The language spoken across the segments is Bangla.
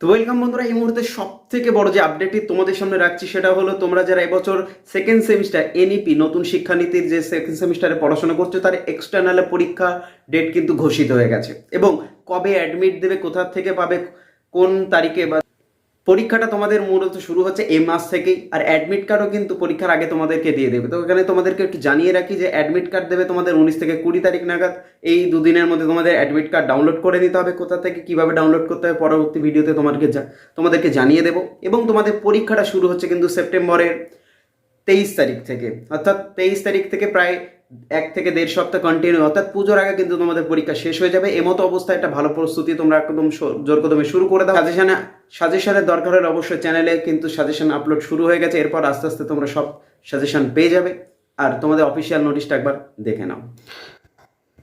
তো ওয়েলকাম বন্ধুরা, এই মুহূর্তে সব থেকে বড় যে আপডেটটি তোমাদের সামনে রাখছি সেটা হলো তোমরা যারা এবছর সেকেন্ড সেমিস্টার এনইপি নতুন শিক্ষানীতির যে সেকেন্ড সেমিস্টারে পড়াশোনা করছ, তার এক্সটার্নাল পরীক্ষা ডেট কিন্তু ঘোষিত হয়ে গেছে। এবং কবে অ্যাডমিট দেবে, কোথা থেকে পাবে, কোন তারিখে বা পরীক্ষাটা তোমাদের মূলত শুরু হচ্ছে এই মাস থেকেই, আর অ্যাডমিট কার্ডও কিন্তু পরীক্ষার আগে তোমাদেরকে দিয়ে দেবে। তো এখানে তোমাদেরকে একটু জানিয়ে রাখি যে অ্যাডমিট কার্ড দেবে তোমাদের উনিশ থেকে কুড়ি তারিখ নাগাদ। এই দুদিনের মধ্যে তোমাদের অ্যাডমিট কার্ড ডাউনলোড করে নিতে হবে কোথা থেকে, কীভাবে ডাউনলোড করতে হবে পরবর্তী ভিডিওতে তোমাদেরকে তোমাদেরকে জানিয়ে দেবো। এবং তোমাদের পরীক্ষাটা শুরু হচ্ছে কিন্তু সেপ্টেম্বরের তেইশ তারিখ থেকে। অর্থাৎ তেইশ তারিখ থেকে প্রায় এক থেকে দেড় সপ্তাহ কন্টিনিউ অর্থাৎ পুজোর আগে কিন্তু তোমাদের পরীক্ষা শেষ হয়ে যাবে। এমতো অবস্থায় একটা ভালো প্রস্তুতি তোমরা একদম স- জোর কদমে শুরু করে দাও। সাজেশনে সাজেশনের দরকার হলে অবশ্যই চ্যানেলে কিন্তু সাজেশন আপলোড শুরু হয়ে গেছে। এরপর আস্তে আস্তে তোমরা সব সাজেশন পেয়ে যাবে। আর তোমাদের অফিসিয়াল নোটিশটা একবার দেখে নাও।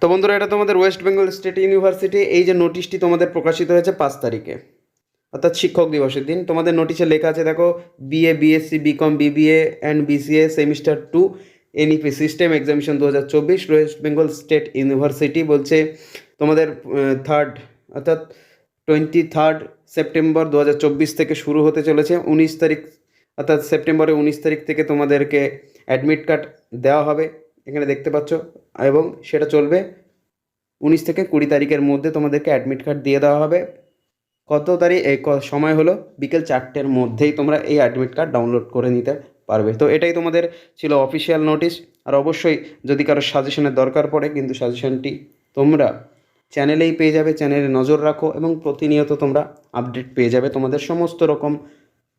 তো বন্ধুরা, এটা তোমাদের ওয়েস্ট বেঙ্গল স্টেট ইউনিভার্সিটি এই যে নোটিশটি তোমাদের প্রকাশিত হয়েছে পাঁচ তারিখে। অর্থাৎ শিক্ষক দিবসের দিন। তোমাদের নোটিশে লেখা আছে, দেখো BA BSc BCom BBA and BCA semester two NEP system examination দু হাজার চব্বিশ ওয়েস্ট বেঙ্গল স্টেট ইউনিভার্সিটি বলছে, তোমাদের থার্ড অর্থাৎ টোয়েন্টি থার্ড সেপ্টেম্বর দু হাজার চব্বিশ থেকে শুরু হতে চলেছে। উনিশ তারিখ, অর্থাৎ সেপ্টেম্বরের উনিশ তারিখ থেকে তোমাদেরকে অ্যাডমিট কার্ড দেওয়া হবে, এখানে দেখতে পাচ্ছ। এবং সেটা চলবে উনিশ থেকে কুড়ি তারিখের মধ্যে তোমাদেরকে অ্যাডমিট কার্ড দিয়ে দেওয়া হবে। কত তারিখ এই সময় হলো? বিকেল চারটের মধ্যেই তোমরা এই অ্যাডমিট কার্ড ডাউনলোড করে নিতে পারবে। তো এটাই তোমাদের ছিল অফিসিয়াল নোটিশ আর অবশ্যই যদি কারও সাজেশনের দরকার পড়ে, কিন্তু সাজেশনটি তোমরা চ্যানেলেই পেয়ে যাবে। চ্যানেলে নজর রাখো এবং প্রতিনিয়ত তোমরা আপডেট পেয়ে যাবে। তোমাদের সমস্ত রকম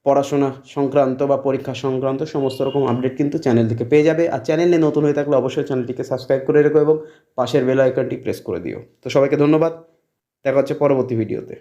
পড়াশোনা সংক্রান্ত বা পরীক্ষা সংক্রান্ত সমস্ত রকম আপডেট কিন্তু চ্যানেল থেকে পেয়ে যাবে। আর চ্যানেলে নতুন হয়ে থাকলে অবশ্যই চ্যানেলটিকে সাবস্ক্রাইব করে রেখো এবং পাশের বেল আইকনটি প্রেস করে দিও। তো সবাইকে ধন্যবাদ। দেখা হচ্ছে পরবর্তী ভিডিওতে